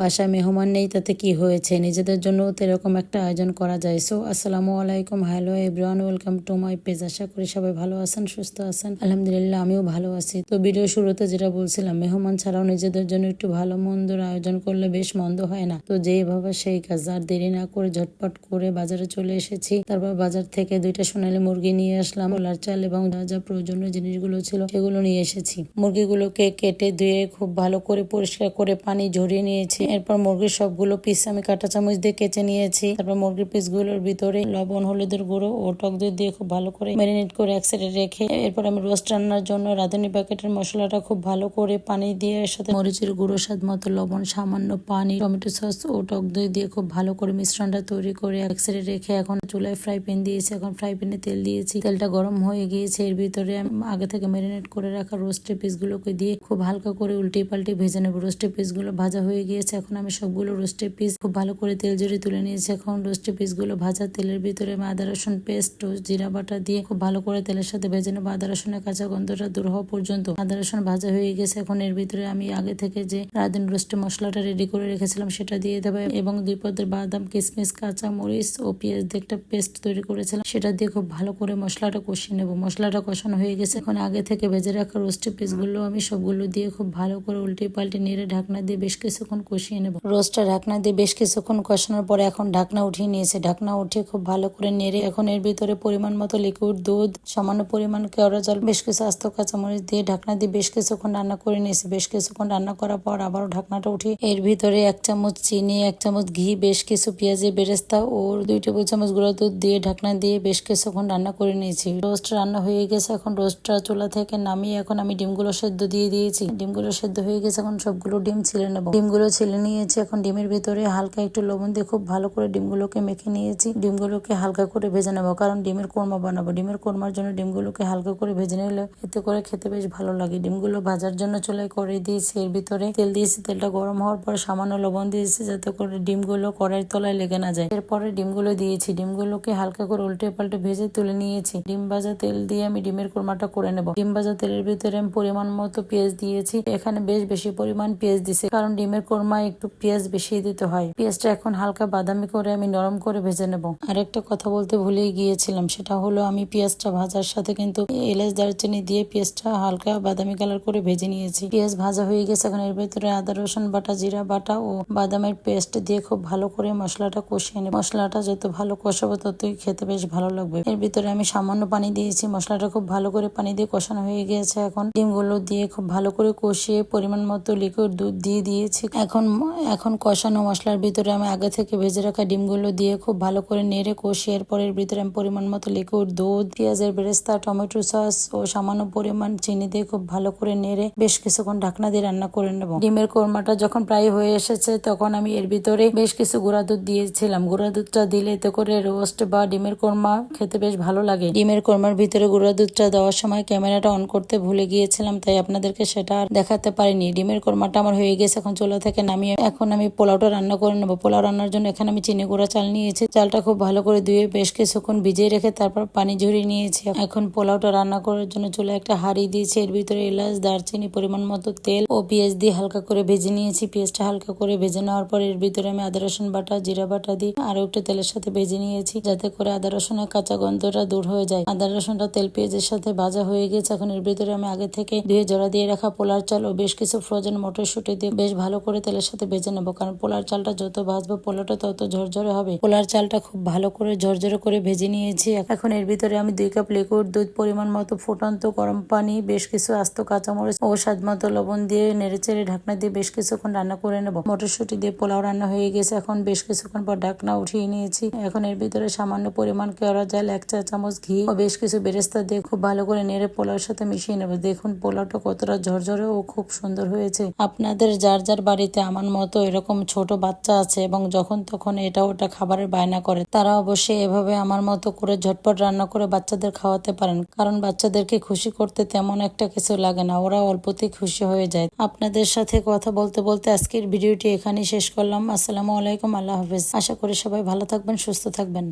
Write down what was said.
বাসায় মেহমান নেই, তাতে কি হয়েছে? নিজেদের জন্য তো এরকম একটা আয়োজন করা যায়। সো আসসালামু আলাইকুম। Hello everyone welcome to my page আশা করি সবাই ভালো আছেন, সুস্থ আছেন। আলহামদুলিল্লাহ, আমিও ভালো আছি। তো ভিডিও শুরুতে যেটা বলছিলাম, মেহমান ছাড়াও নিজেদের জন্য একটু ভালো মন্দর আয়োজন করলে বেশ মন্দ হয় না। তো যেভাবে সেই কাজ, আর দেরি না করে ঝটপট করে বাজারে চলে এসেছি। তারপর বাজার থেকে দুইটা সোনালী মুরগি নিয়ে আসলাম ওলার চাল এবং যা যা প্রয়োজনীয় জিনিসগুলো ছিল, সেগুলো নিয়ে এসেছি। মুরগিগুলোকে কেটে ধুয়ে খুব ভালো করে পরিষ্কার করে পানি ঝরিয়ে নিয়েছি। এরপর মুরগির সবগুলো পিস আমি কাঁটা চামচ দিয়ে কেচে নিয়েছি। তারপর মুরগির পিসগুলোর ভিতরে লবণ, হলুদের গুঁড়ো ও টক দই দিয়ে খুব ভালো করে ম্যারিনেট করে এক সাইডে রেখে এরপর আমি রোস্ট রান্নার জন্য রাঁধুনি প্যাকেটের মশলাটা খুব ভালো করে পানি দিয়ে এর সাথে মরিচের গুঁড়ো, স্বাদ মতো লবণ, সামান্য পানি, টমেটো সস ও টক দই দিয়ে খুব ভালো করে মিশ্রণটা তৈরি করে এক সাইডে রেখে এখন চুলায় ফ্রাই প্যান দিয়েছি। এখন ফ্রাই প্যানে তেল দিয়েছি। তেলটা গরম হয়ে গিয়েছে। এর ভিতরে আমি আগে থেকে ম্যারিনেট করে রাখা রোস্টের পিসগুলোকে দিয়ে খুব হালকা করে উল্টে পাল্টে ভেজে নেব। রোস্টের পিসগুলো ভাজা হয়ে গিয়েছে। এখন আমি সবগুলো রোস্টের পিস খুব ভালো করে তেল জড়িয়ে তুলে নিয়েছি। এখন রোস্টের পিসগুলো ভাজা তেলের ভিতরে আদা, রসুন পেস্ট ও জিরা বাটা দিয়ে খুব ভালো করে তেলের সাথে ভেজে নেব। আদা, রসুনের কাঁচা গন্ধটা দূর হওয়া পর্যন্ত আদা, রসুন ভাজা হয়ে গেছে। এখন এর ভিতরে আমি আগে থেকে যে রাদিন রোস্টের মশলাটা রেডি করে রেখেছিলাম সেটা দিয়ে দেবো এবং দুই পদের বাদাম কিশমিশ কাঁচা মরিচ ও পেঁয়াজ দিয়ে একটা পেস্ট তৈরি করেছিলাম। সেটা দিয়ে খুব ভালো করে মশলাটা কষিয়ে নেব। মশলাটা কষানো হয়ে গেছে। এখন আগে থেকে ভেজে রাখা রোস্টের পিসগুলো আমি সবগুলো দিয়ে খুব ভালো করে উল্টে পাল্টে নেড়ে ঢাকনা দিয়ে বেশ কিছুক্ষণ কষিয়ে নেব। রোস্টটা ঢাকনা দিয়ে বেশ কিছুক্ষণ কষানোর পরে এখন ঢাকনা উঠিয়ে নিয়েছে। ঢাকনা উঠিয়ে খুব ভালো করে নেড়ে এখন এর ভিতরে পরিমাণ মতো লিকুইড দুধ, সামান্য পরিমাণ কেওড়া জল, বেশ কিছু আস্ত কাঁচামরিচ দিয়ে ঢাকনা দিয়ে বেশ কিছুক্ষণ রান্না করে নিয়েছে। বেশ কিছুক্ষণ রান্না করার পর আবারও ঢাকনাটা উঠিয়ে এর ভিতরে এক চামচ চিনি, এক চামচ ঘি, বেশ কিছু পেঁয়াজের বেরেস্তা ও দুই টেবিল চামচ গুঁড়া দুধ দিয়ে ঢাকনা দিয়ে বেশ কিছুক্ষণ রান্না করে নিয়েছি। রোস্ট রান্না হয়ে গেছে এখন। রোস্টটা চুলা থেকে নামিয়ে এখন আমি ডিমগুলো সেদ্ধ দিয়ে দিয়েছি। ডিমগুলো সেদ্ধ হয়ে গেছে এখন সবগুলো ডিম ছিলে নেব। ডিমগুলো ছিলে নিয়েছি। এখন ডিমের ভিতরে হালকা একটু লবণ দিয়ে খুব ভালো করে ডিমগুলোকে মেখে নিয়েছি। ডিমগুলোকে হালকা করে ভেজে নেব, কারণ ডিমের কোরমা বানাবো। ডিমের কোরমার জন্য ডিমগুলোকে হালকা করে ভেজে নিলে এতে করে খেতে বেশ ভালো লাগে। ডিমগুলো ভাজার জন্য চলে করে দিয়েছি, এর ভিতরে তেল দিয়েছি। তেলটা গরম হওয়ার পর সামান্য লবণ দিয়েছি যাতে করে ডিমগুলো কড়াইয়ের তলায় লেগে না যায়। এরপরে ডিমগুলো দিয়েছি। ডিমগুলোকে হালকা করে উল্টে পাল্টে ভেজে তুলে নিয়েছি। ডিম ভাজা তেল দিয়ে আমি ডিমের কোরমাটা করে নেব। ডিম ভাজা তেলের ভিতরে আমি পরিমাণ মতো পেঁয়াজ দিয়েছি। এখানে বেশ বেশি পরিমাণ পেঁয়াজ দিছে কারণ ডিমের কোরমা একটু পেঁয়াজ বেশি দিতে হয়। পেঁয়াজটা এখন হালকা বাদামি করে আমি নরম করে ভেজে নেব। আরেকটা কথা বলতে ভুলেই গিয়েছিলাম, সেটা হলো আমি পেঁয়াজটা ভাজার সাথে কিন্তু এলাচ, দারচিনি দিয়ে পেঁয়াজটা হালকা বাদামি কালার করে ভেজে নিয়েছি। পেঁয়াজ ভাজা হয়ে গেছে, এখন এর ভিতরে আদা, রসুন বাটা, জিরা বাটা ও বাদামের পেস্ট দিয়ে খুব ভালো করে মশলাটা কষিয়ে নেব। মশলাটা যত ভালো কষাবো ততই খেতে বেশ ভালো লাগবে। এর ভিতরে আমি সামান্য পানি দিয়েছি, মশলাটা খুব ভালো করে পানি দিয়ে কষানো হয়ে গিয়েছে এখন। ডিমগুলো দিয়ে খুব ভালো করে কষিয়ে পরিমাণ মতো লিকুইড দুধ দিয়ে দিয়েছি। এখন এখন এখন কষানো মশলার ভিতরে আমি আগে থেকে ভেজে রাখা ডিমগুলো দিয়ে খুব ভালো করে নেড়ে কষিয়ে এরপর এর ভিতরে আমি পরিমাণ মতো লিকুইড, দুধ, পেঁয়াজের বেরেস্তা, টমেটো সস ও সামান্য পরিমাণ চিনি দিয়ে খুব ভালো করে নেড়ে বেশ কিছুক্ষণ ঢাকনা দিয়ে রান্না করে নেব। ডিমের কোরমাটা যখন প্রায় হয়ে এসেছে তখন আমি এর ভিতরে বেশ কিছু গুঁড়া দুধ দিয়েছিলাম। গুঁড়া দুধটা দিলে এতে করে রোস্ট বা ডিমের কোরমা খেতে বেশ ভালো লাগে। ডিমের কোরমার ভিতরে গুঁড়া দুধটা দেওয়ার সময় ক্যামেরাটা অন করতে ভুলে গিয়েছিলাম, তাই আপনাদেরকে সেটা আর দেখাতে পারিনি। ডিমের কোরমাটা আমার হয়ে গেছে, এখন চুলা থেকে নামিয়ে এখন আমি পোলাওটা রান্না করে নেব। পোলাও রান্নার জন্য এখানে আমি চিনি গুঁড়া চাল নিয়েছি। চালটা খুব ভালো করে ধুয়ে বেশ কিছুক্ষণ ভিজিয়ে রেখে তারপর পানি ঝরিয়ে নিয়েছি। এখন পোলাওটা রান্না করার জন্য চুলে একটা হাঁড়ি দিয়েছি। এর ভিতরে এলাচ, দারচিনি, পরিমাণ মতো তেল ও পেঁয়াজ দিয়ে হালকা করে ভেজে নিয়েছি। পেঁয়াজটা হালকা করে ভেজে নেওয়ার পর এর ভিতরে আমি আদা, রসুন বাটা, জিরা বাটা দিয়ে আরও একটু তেলের সাথে ভেজে নিয়েছি যাতে করে আদা রসুনের কাঁচা গন্ধটা দূর হয়ে যায়। আদা, রসুনটা তেল পেঁয়াজের সাথে ভাজা হয়ে গেছে। এখন এর ভিতরে আমি আগে থেকে ধুয়ে জড়া দিয়ে রাখা পোলার চাল ও বেশ কিছু ফ্রোজেন মটরশুটি দিয়ে বেশ ভালো করে তেলের সাথে ভেজে নেব। কারণ পোলার চালটা যত ভাজবো, পোলাটা তত ঝরঝরে হবে। পোলার চালটা খুব ভালো করে ঝরঝরে করে ভেজে নিয়েছি। এখন এর ভিতরে আমি দুই কাপ লিকুইড দুধ পরিমাণ মতো ফুটন্ত গরম পানি, বেশ কিছু আস্ত কাঁচামরিচ ও স্বাদ মতো লবণ দিয়ে নেড়ে চেড়ে ঢাকনা দিয়ে বেশ কিছুক্ষণ রান্না করে নেব। মটরশুটি দিয়ে পোলাও রান্না হয়ে গেছে। এখন বেশ কিছুক্ষণ পর ঢাকনা উঠিয়ে নিয়েছি। এখন এর ভিতরে সামান্য পরিমাণ কেওড়া জাল, এক চা চামচ ঘি ও বেশ কিছু বেরেস্তা দিয়ে খুব ভালো করে নেড়ে পোলাওর সাথে মিশিয়ে নেব। দেখুন, পোলাওটা কতটা ঝরঝরে ও খুব সুন্দর হয়েছে। আপনাদের যার যার বাড়িতে আমার মতো এরকম ছোট বাচ্চা আছে এবং যখন তখন এটা ওটা খাবারের বায়না করে, তারা অবশ্যই এভাবে আমার মতো করে ঝটপট রান্না করে বাচ্চাদের খাওয়াতে পারেন। কারণ বাচ্চাদেরকে খুশি করতে তেমন একটা কিছু লাগে না, ওরা অল্পতেই খুশি হয়ে যায়। আপনাদের সাথে কথা বলতে বলতে আজকের ভিডিওটি এখানেই শেষ করলাম। আসসালামু আলাইকুম, আল্লাহ হাফেজ। আশা করি সবাই ভালো থাকবেন, সুস্থ থাকবেন।